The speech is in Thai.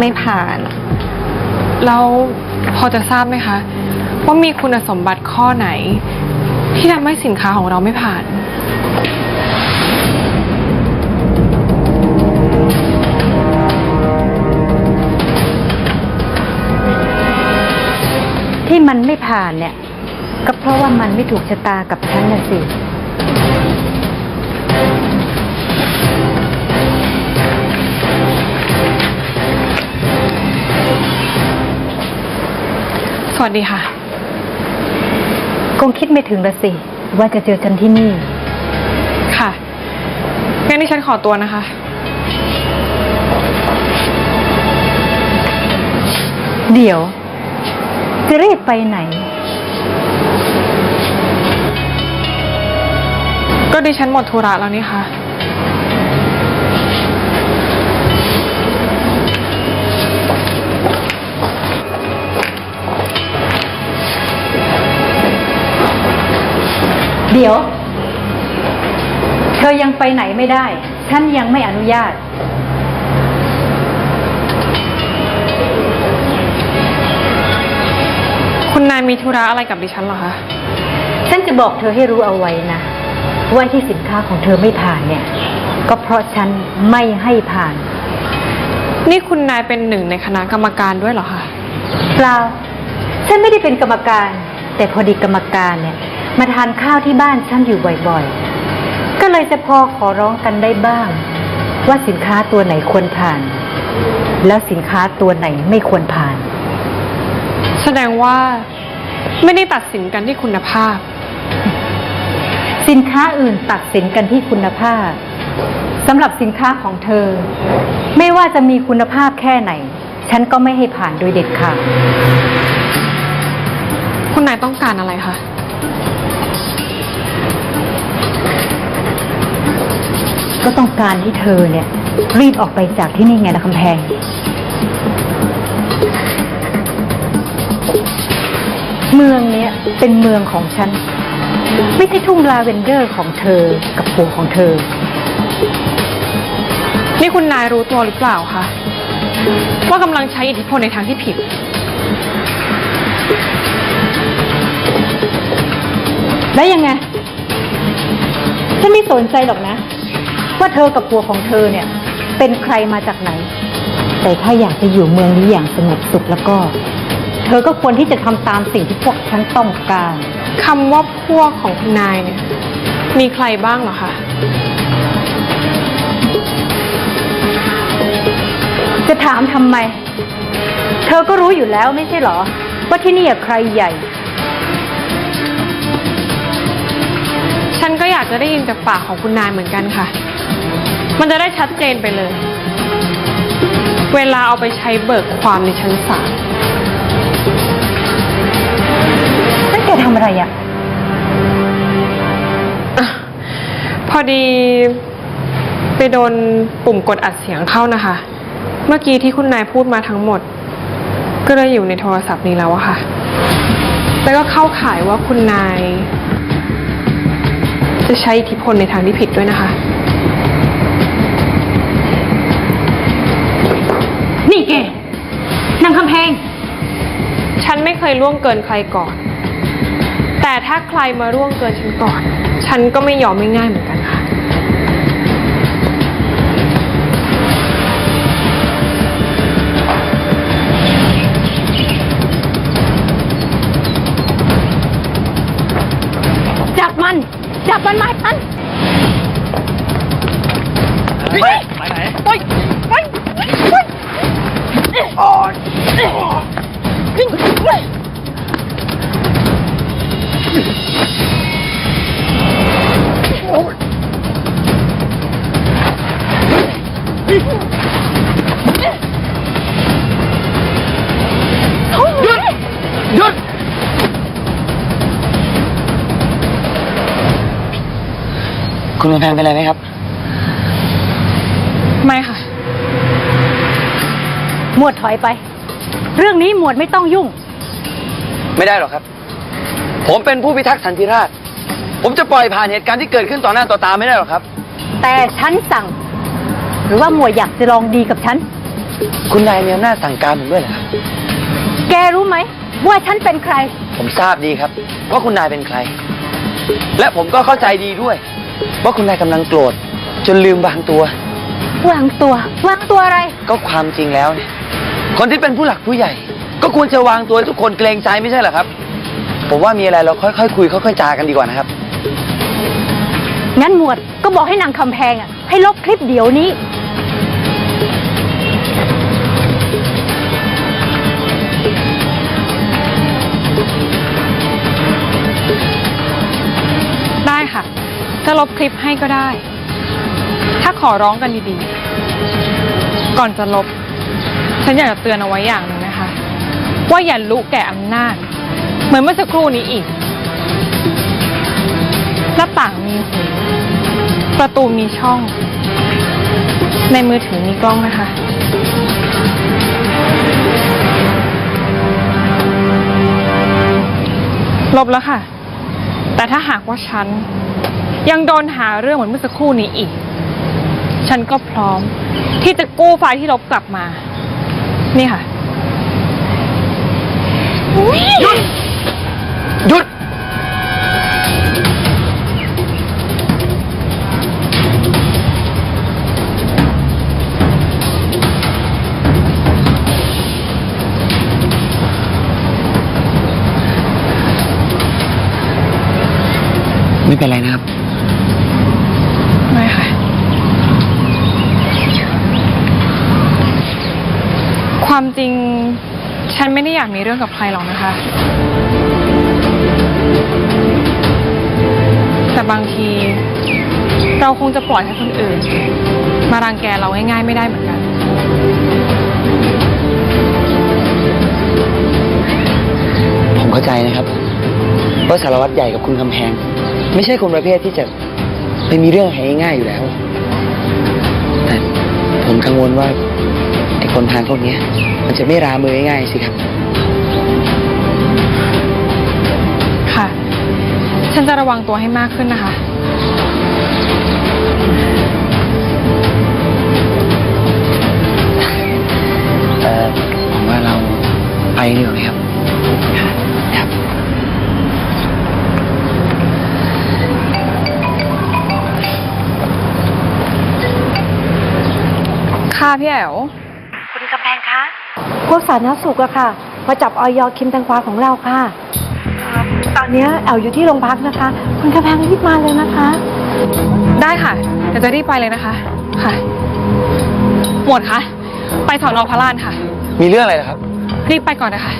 ไม่ผ่าน แล้วพอจะทราบไหมคะ ว่ามีคุณสมบัติข้อไหน ที่ทำให้สินค้าของเราไม่ผ่าน ที่มันไม่ผ่านเนี่ย ก็เพราะว่ามันไม่ถูกชะตากับฉันน่ะสิ สวัสดีค่ะ คงคิดไม่ถึงละสิ ว่าจะเจอฉันที่นี่ ค่ะ งั้นดิฉันขอตัวนะคะ เดี๋ยว จะรีบไปไหน ก็ดิฉันหมดธุระแล้วนี่ค่ะ เดี๋ยว เธอยังไปไหนไม่ได้ ฉันยังไม่อนุญาต คุณนายมีธุระอะไรกับดิฉันเหรอคะ ฉันจะบอกเธอให้รู้เอาไว้นะว่าที่สินค้าของเธอไม่ผ่านเนี่ย ก็เพราะฉันไม่ให้ผ่าน นี่คุณนายเป็นหนึ่งในคณะกรรมการด้วยเหรอคะ เปล่า ฉันไม่ได้เป็นกรรมการ แต่พอดีกรรมการเนี่ย มาทานข้าวที่บ้านฉันอยู่บ่อยๆ ก็เลยจะพอขอร้องกันได้บ้าง ว่าสินค้าตัวไหนควรผ่าน แล้วสินค้าตัวไหนไม่ควรผ่าน แสดงว่าไม่ได้ตัดสินกันที่คุณภาพ สินค้าอื่นตัดสินกันที่คุณภาพสำหรับสินค้าของเธอ ไม่ว่าจะมีคุณภาพแค่ไหน ฉันก็ไม่ให้ผ่านโดยเด็ดขาดคุณนายต้องการอะไรคะ ก็ต้องการที่เธอเนี่ย รีบออกไปจากที่นี่ไงนะคำแพง เมืองเนี้ยเป็นเมืองของฉัน ไม่ใช่ทุ่งลาเวนเดอร์ของเธอกับผัวของเธอ นี่คุณนายรู้ตัวหรือเปล่าคะว่ากำลังใช้อิทธิพลในทางที่ผิด แล้วยังไงฉันไม่สนใจหรอกนะ ว่าเธอกับผัวของเธอเนี่ย เป็นใครมาจากไหน แต่ถ้าอยากจะอยู่เมืองนี้อย่างสงบสุขแล้วก็ เธอก็ควรที่จะทำตามสิ่งที่พวกฉันต้องการคำว่าพวกของคุณนายเนี่ยมีใครบ้างเหรอคะจะถามทำไม เธอก็รู้อยู่แล้วไม่ใช่เหรอ ว่าที่นี่อะใครใหญ่ ฉันก็อยากจะได้ยินจากปากของคุณนายเหมือนกันค่ะ มันจะได้ชัดเจนไปเลย เวลาเอาไปใช้เบิกความในชั้นศาลนั่นแกทำอะไรอะอะ พอดีไปโดนปุ่มกดอัดเสียงเข้านะคะ เมื่อกี้ที่คุณนายพูดมาทั้งหมด ก็เลยอยู่ในโทรศัพท์นี้แล้วอะค่ะ แล้วก็เข้าข่ายว่าคุณนาย จะใช้อิทธิพลในทางที่ผิดด้วยนะคะ นี่แกนางคำแพง ฉันไม่เคยล่วงเกินใครก่อน แต่ถ้าใครมาล่วงเกินฉันก่อน ฉันก็ไม่ยอมไม่ง่ายเหมือนกัน ไปไปไหนไปไปไปหยุดหยุดคุณกำแพงเป็นไรไหมครับ ไม่ค่ะ หมวดถอยไป เรื่องนี้หมวดไม่ต้องยุ่ง ไม่ได้หรอกครับ ผมเป็นผู้พิทักษ์สันติราษฎร์ผมจะปล่อยผ่านเหตุการณ์ที่เกิดขึ้นต่อหน้าต่อตาไม่ได้หรอกครับ แต่ฉันสั่ง หรือว่าหมวดอยากจะลองดีกับฉัน คุณนายมีอำนาจสั่งการผมด้วยเหรอครับแกรู้ไหมว่าฉันเป็นใคร ผมทราบดีครับ ว่าคุณนายเป็นใคร และผมก็เข้าใจดีด้วย ว่าคุณนายกำลังโกรธ จนลืมวางตัว วางตัว วางตัวอะไร ก็ความจริงแล้วเนี่ยคนที่เป็นผู้หลักผู้ใหญ่ ก็ควรจะวางตัวให้ทุกคนเกรงใจไม่ใช่เหรอครับ ผมว่ามีอะไรเราค่อยๆคุยค่อยๆจากันดีกว่านะครับ งั้นหมวดก็บอกให้นางคำแพงอะ ให้ลบคลิปเดี๋ยวนี้ ได้ค่ะ จะลบคลิปให้ก็ได้ถ้า ขอร้องกันดีๆ ก่อนจะลบ ฉันอยากจะเตือนเอาไว้อย่างหนึ่งนะคะ ว่าอย่าลุกแก่อำนาจ เหมือนเมื่อสักครู่นี้อีก หน้าต่างมีหูประตูมีช่อง ในมือถือมีกล้องนะคะลบแล้วค่ะ แต่ถ้าหากว่าฉัน ยังโดนหาเรื่องเหมือนเมื่อสักครู่นี้อีก ฉันก็พร้อม ที่จะกู้ไฟล์ที่ลบกลับมา นี่ค่ะ หยุดไม่เป็นไรนะครับ ไม่ค่ะ ความจริง ฉันไม่ได้อยากมีเรื่องกับใครหรอกนะคะ แต่บางที เราคงจะปล่อยให้คนอื่น มารังแกเราง่ายๆไม่ได้เหมือนกัน ผมเข้าใจนะครับว่าสารวัตรใหญ่กับคุณคำแพง ไม่ใช่คนประเภทที่จะไปมีเรื่องให้ง่ายๆอยู่แล้ว แต่ผมกังวลว่า คนพานพวกเนี้ยมันจะไม่รามือง่ายๆสิครับ ค่ะ ฉันจะระวังตัวให้มากขึ้นนะคะ เออผมว่าเราไปดีกว่าไหมครับ ครับ ค่ะพี่แอ๋ว คุณกำแพงคะ พวกสาธารณสุขอะค่ะมาจับออยอคิมแตงกวาของเราค่ะ ตอนเนี้ยแอลอยู่ที่โรงพักนะคะ คุณกำแพงรีบมาเลยนะคะ ได้ค่ะเดี๋ยวจะรีบไปเลยนะคะ ค่ะ หมวดคะ ไปสอนอพระลานค่ะ มีเรื่องอะไรเหรอครับ รีบไปก่อนนะคะ